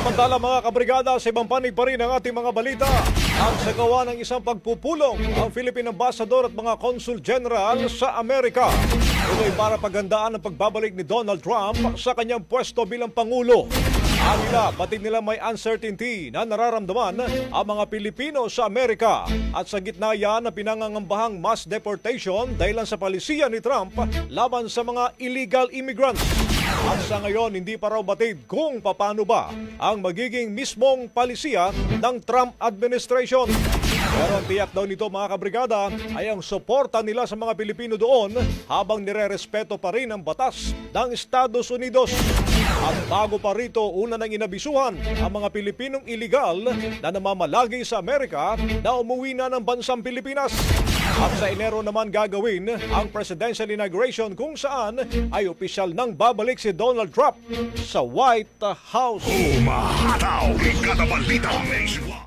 Samantala mga kabrigada, sa ibang panig pa rin ang ating mga balita. Ang sagawa ng isang pagpupulong ang Philippine Ambassador at mga Consul General sa Amerika. Ito'y para pagandaan ang pagbabalik ni Donald Trump sa kanyang pwesto bilang Pangulo. Anila, batid nila may uncertainty na nararamdaman ang mga Pilipino sa Amerika at sa gitna yan na pinangangambahang mass deportation dahil sa palisiya ni Trump laban sa mga illegal immigrants. At sa ngayon, hindi pa raw batid kung paano ba ang magiging mismong palisiya ng Trump administration. Pero ang tiyak daw nito mga kabrigada ay ang suporta nila sa mga Pilipino doon habang nire-respeto pa rin ang batas ng Estados Unidos. At bago pa rito, una nang inabisuhan ang mga Pilipinong iligal na namamalagi sa Amerika na umuwi na ng bansang Pilipinas. At sa Enero naman gagawin ang presidential inauguration kung saan ay opisyal nang babalik si Donald Trump sa White House. Umahataw, Brigada Balita Nationwide.